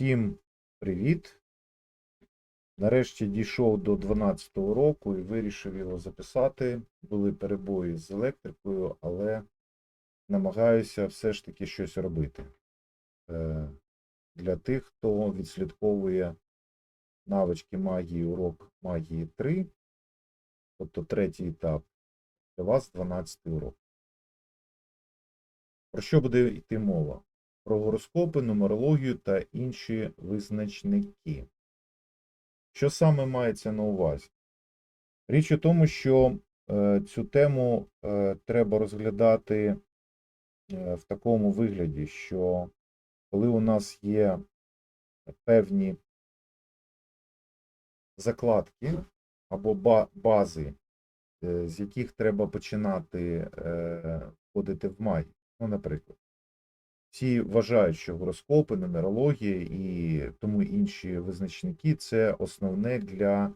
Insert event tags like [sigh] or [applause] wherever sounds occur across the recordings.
Всім привіт! Нарешті дійшов до 12 року і вирішив його записати. Були перебої з електрикою, але намагаюся все ж таки щось робити. Е, Для тих, хто відслідковує навички магії, урок магії 3, тобто третій етап, для вас 12 урок. Про що буде йти мова? Про гороскопи, нумерологію та інші визначники. Що саме мається на увазі? Річ у тому, що е, цю тему е, треба розглядати е, в такому вигляді, що коли у нас є певні закладки або ба- бази, з яких треба починати входити в магію. Ну, наприклад, всі вважають, що гороскопи, нумерологія і тому інші визначники це основне для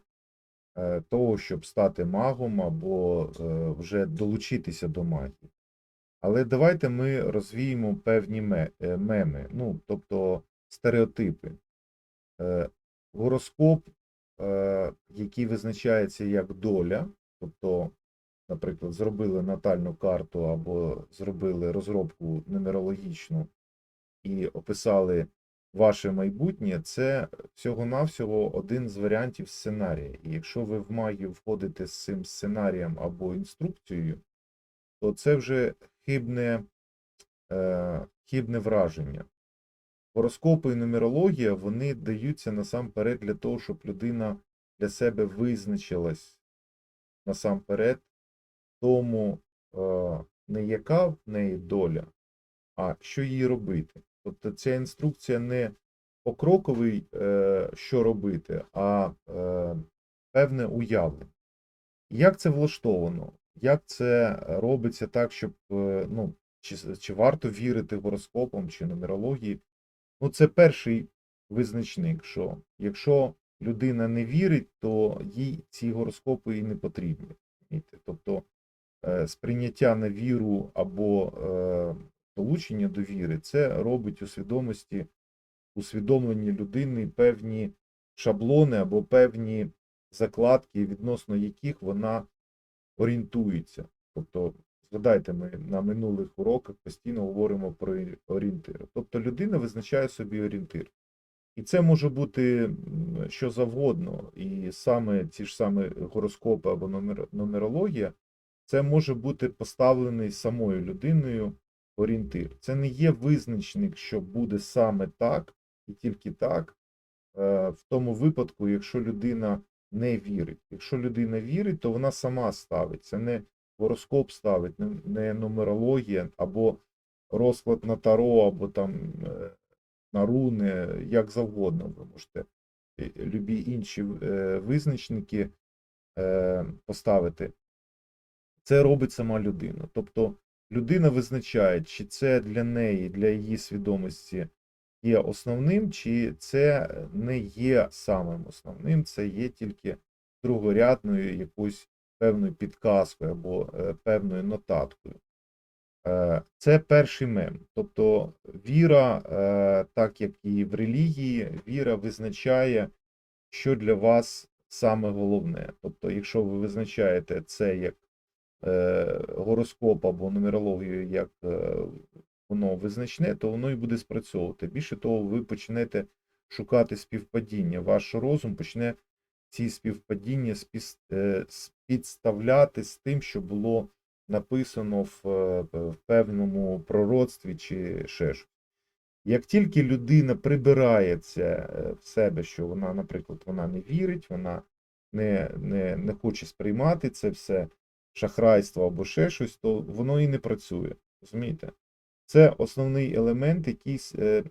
е, того, щоб стати магом або е, вже долучитися до магії. Але давайте ми розвіємо певні е, меми, ну, тобто стереотипи. Гороскоп, який визначається як доля, тобто наприклад, зробили натальну карту або зробили розробку нумерологічну і описали ваше майбутнє, це всього-навсього один з варіантів сценарія. І якщо ви в магію входите з цим сценарієм або інструкцією, то це вже хибне, е, хибне враження. Гороскопи і нумерологія вони даються насамперед для того, щоб людина для себе визначилась насамперед тому, е, не яка в неї доля, а що їй робити. Тобто ця інструкція не покроковий, е, що робити, а е, певне уявлення. Як це влаштовано? Як це робиться так, щоб ну, чи, чи варто вірити гороскопам чи нумерології? Ну, це перший визначник, що якщо людина не вірить, то їй ці гороскопи і не потрібні. Тобто сприйняття на віру або е, долучення до віри, це робить у свідомості, усвідомленні людини певні шаблони або певні закладки, відносно яких вона орієнтується. Тобто, згадайте, ми на минулих уроках постійно говоримо про орієнтири. Тобто людина визначає собі орієнтир. І це може бути що завгодно. І саме ті ж самі гороскопи або нумер- нумерологія, це може бути поставлений самою людиною орієнтир. Це не є визначник, що буде саме так і тільки так, е, в тому випадку, якщо людина не вірить. Якщо людина вірить, то вона сама ставить. Це не гороскоп ставить, не- нумерологія, або розклад на таро, або там е, на руни, як завгодно. Ви можете е, любі інші визначники поставити. Це робить сама людина. Тобто людина визначає, чи це для неї, для її свідомості є основним, чи це не є самим основним, це є тільки другорядною якоюсь певною підказкою або е, певною нотаткою. Е, Це перший мем. Тобто віра, е, так як і в релігії, віра визначає, що для вас саме головне. Тобто, якщо ви визначаєте це як гороскоп або нумерологію, як е, воно визначне, то воно і буде спрацьовувати. Більше того, ви почнете шукати співпадіння. Ваш розум почне ці співпадіння е, спідставляти з тим, що було написано в, е, в певному пророцтві чи ще щось. Як тільки людина прибирає це е, в себе, що вона, наприклад, вона не вірить, вона не, не, не хоче сприймати це все шахрайство або ще щось, то воно і не працює. Розумієте? Це основний елемент, який, е,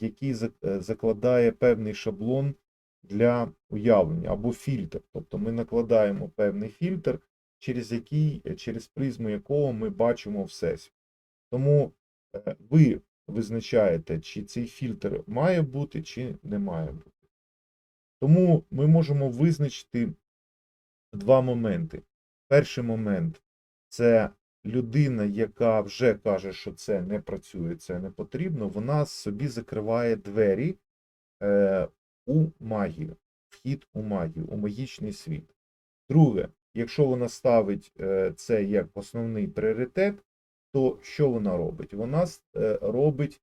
який е, закладає певний шаблон для уявлення або фільтр. Тобто ми накладаємо певний фільтр, через який, е, через призму якого ми бачимо всесвіт. Тому ви визначаєте, чи цей фільтр має бути, чи не має бути. Тому ми можемо визначити два моменти. Перший момент це людина, яка вже каже, що це не працює, це не потрібно, вона собі закриває двері е, у магію, вхід у магію, у магічний світ. Друге, якщо вона ставить е, це як основний пріоритет, то що вона робить? Вона е, робить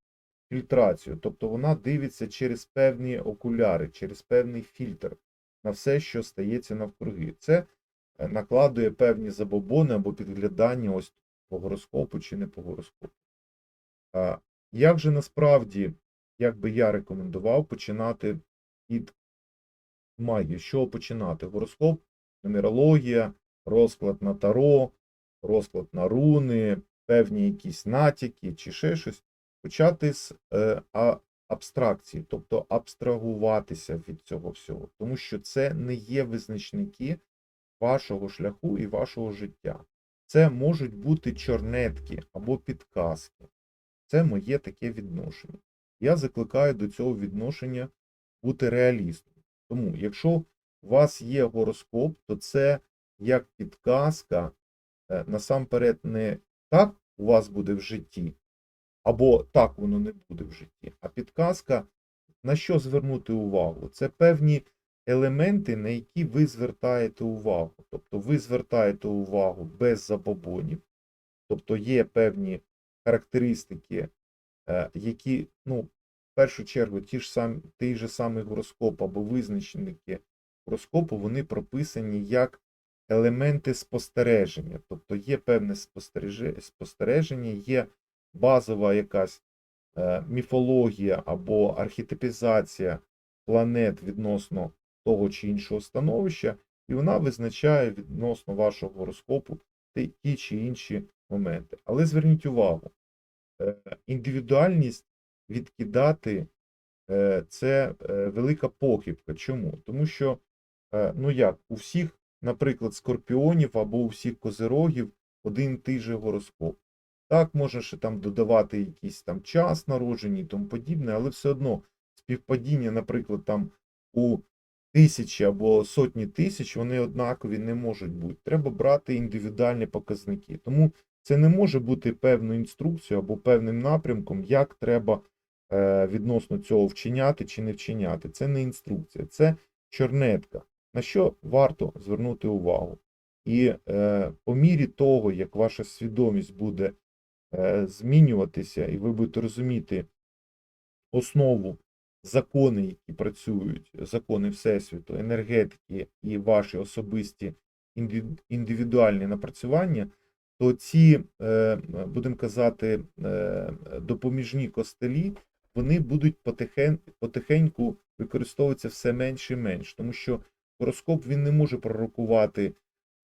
фільтрацію, тобто вона дивиться через певні окуляри, через певний фільтр на все, що стається навкруги. Це накладує певні забобони або підглядання ось по гороскопу чи не по гороскопу. Як же насправді, як би я рекомендував починати від магії? Чого починати? Гороскоп, нумерологія, розклад на таро, розклад на руни, певні якісь натяки чи ще щось. Почати з е, абстракції, тобто абстрагуватися від цього всього, тому що це не є визначники вашого шляху і вашого життя. Це можуть бути чорнетки або підказки. Це моє таке відношення. Я закликаю до цього відношення бути реалістом. Тому, якщо у вас є гороскоп, то це як підказка, е, насамперед, не так у вас буде в житті, або так воно не буде в житті, а підказка, на що звернути увагу. Це певні елементи, на які ви звертаєте увагу. Тобто ви звертаєте увагу без забобонів, тобто є певні характеристики, е, які, ну, в першу чергу, ті ж самі, той же самий гороскоп або визначники гороскопу, вони прописані як елементи спостереження. Тобто є певне спостереження, є базова якась е, міфологія або архетипізація планет відносно того чи іншого становища, і вона визначає відносно вашого гороскопу ті, чи інші моменти. Але зверніть увагу, е, індивідуальність відкидати е, це е, велика похибка. Чому? Тому що, ну як, у всіх, наприклад, скорпіонів або у всіх козирогів один той гороскоп. Так, може ще там додавати якийсь там час народження і тому подібне, але все одно співпадіння, наприклад, там у тисячі або сотні тисяч, вони однакові не можуть бути. Треба брати індивідуальні показники. Тому це не може бути певною інструкцією або певним напрямком, як треба е, відносно цього вчиняти чи не вчиняти. Це не інструкція, це чорнетка. На що варто звернути увагу? І е, по мірі того, як ваша свідомість буде е, змінюватися, і ви будете розуміти основу закони, які працюють, закони Всесвіту, енергетики і ваші особисті індивідуальні напрацювання, то ці, е, будемо казати, е, допоміжні костелі, вони будуть потихеньку використовуватися все менше і менше, тому що гороскоп він не може пророкувати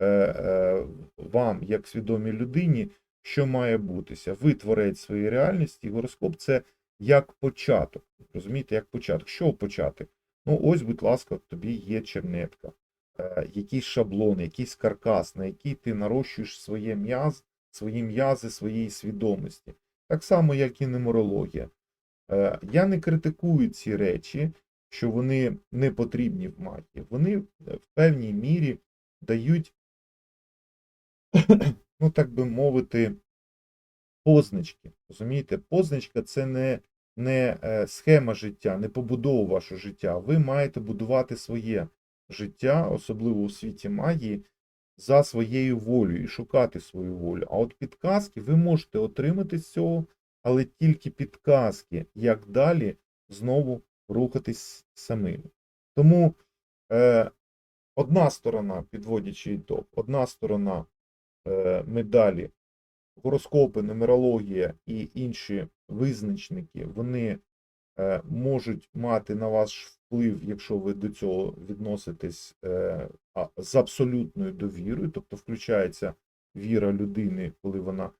е, вам, як свідомій людині, що має бутися. Ви творець своєї реальності, і гороскоп це як початок. Розумієте, як початок. Що почати? Ну, ось, будь ласка, тобі є чернетка, е, якийсь шаблон, якийсь каркас, на який ти нарощуєш своє м'яз, свої м'язи своєї свідомості. Так само, як і нумерологія. Е, Я не критикую ці речі, що вони не потрібні в магії. Вони е, в певній мірі дають, [coughs] ну так би мовити, позначки. Розумієте, позначка це не, не е, схема життя, не побудова вашого життя. Ви маєте будувати своє життя, особливо у світі магії, за своєю волею і шукати свою волю. А от підказки ви можете отримати з цього, але тільки підказки, як далі знову рухатись самим. Тому е, одна сторона, підводячи ітог, одна сторона е, медалі гороскопи, нумерологія і інші визначники, вони е, можуть мати на вас вплив, якщо ви до цього відноситесь е, з абсолютною довірою, тобто включається віра людини, коли вона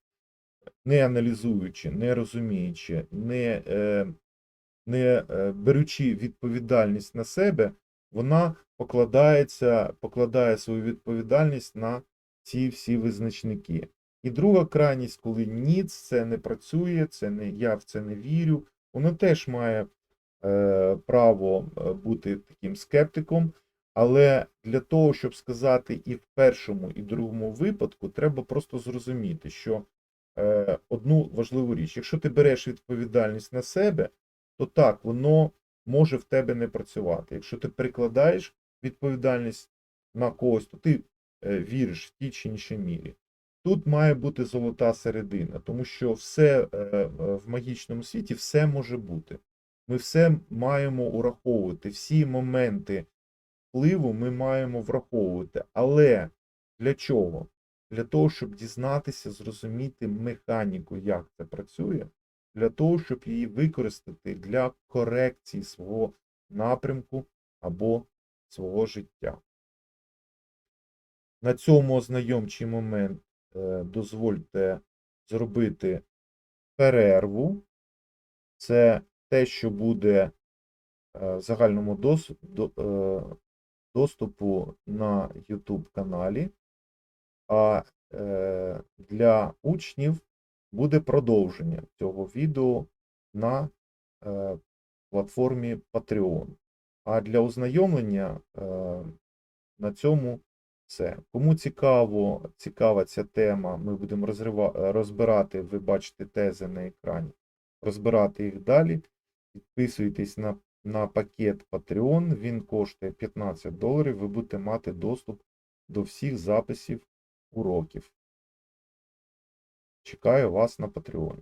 не аналізуючи, не розуміючи, не, е, не беручи відповідальність на себе, вона покладається, покладає свою відповідальність на ці всі визначники. І друга крайність, коли ні, це не працює, це не я в це не вірю. Воно теж має е, право е, бути таким скептиком. Але для того, щоб сказати і в першому, і в другому випадку, треба просто зрозуміти, що е, одну важливу річ: якщо ти береш відповідальність на себе, то так, воно може в тебе не працювати. Якщо ти перекладаєш відповідальність на когось, то ти е, віриш в тій чи іншій мірі. Тут має бути золота середина, тому що все е, е, в магічному світі все може бути. Ми все маємо ураховувати, всі моменти впливу ми маємо враховувати. Але для чого? Для того, щоб дізнатися, зрозуміти механіку, як це працює, для того, щоб її використати для корекції свого напрямку або свого життя. На цьому ознайомчий момент дозвольте зробити перерву. Це те, що буде е, в загальному е, доступу на YouTube каналі. А е, для учнів буде продовження цього відео на е, платформі Patreon. А для ознайомлення е, на цьому все. Кому цікаво, цікава ця тема, ми будемо розрива- е, розбирати, ви бачите тези на екрані, розбирати їх далі. Підписуйтесь на, на пакет Patreon, він коштує 15 доларів. Ви будете мати доступ до всіх записів уроків. Чекаю вас на Patreon.